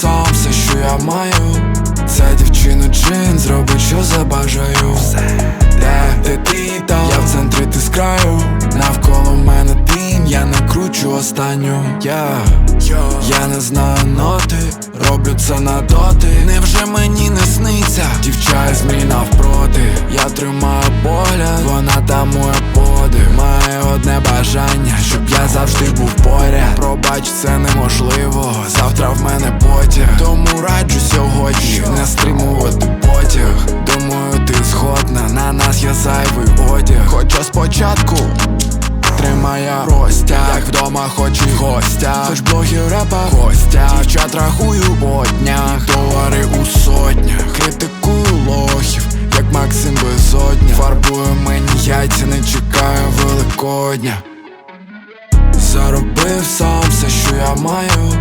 сам все, що я маю. Це дівчина джин зробить, що забажаю. Де, де ти там? Я в центрі ти з краю. Навколо мене дим, я не кручу останню. Я, я не знаю ноти, роблю це на доти. Невже мені не сниться? Дівча змій навпроти. Я тримаю погляд, вона тамує подих. Має одне бажання, щоб я завжди був поряд. Пробач, це неможливо. Завтра в мене потяг. Тому раджу сьогодні не стримувати потяг. Думаю, ти згодна, на нас є зайвий одяг. Хоча спочатку Тримає простяг Як вдома хоч і гостя Хоч блогів репа гостя Дівчат рахую по днях Долари у сотнях Критикую лохів Як Максим безодня Фарбую мені яйця, не чекаю великодня Заробив сам все, що я маю.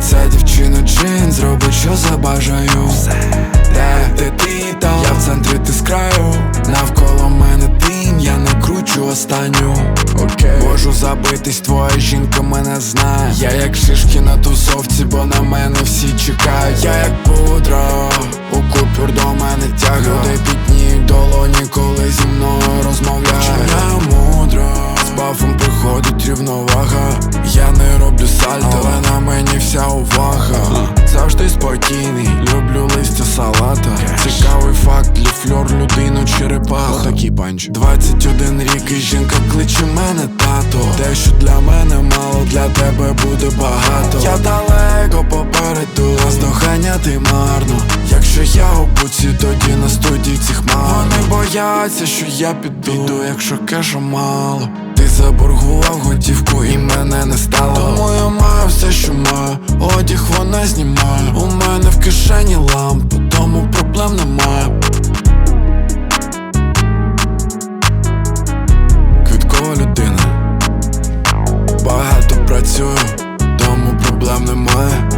Це дівчина джин зробить, що забажаю. Де, де ти там? Я в центрі ти з краю Навколо мене дим, я не кручу останню. Окей. Можу забитись, твоя жінка мене знає. Я як шишки на тусовці, бо на мене всі чекають. Я як пудра, Я не роблю сальто, але на мені вся увага. Завжди спокійний, люблю листя салата. Цікавий факт, для фльор людину черепаха Отакий панч. 21 рік і жінка кличе мене тато. Те, що для мене мало, для тебе буде багато. Я далеко попереду, наздоганяти марно. Якщо я у буці, тоді бояться, що я піду, піду якщо кешу мало. Ти заборгував готівку і мене не стало. Тому я маю все, що маю. Одяг вона знімає. У мене в кишені лампа, тому проблем немає. Квіткова людина. Багато працюю, тому проблем немає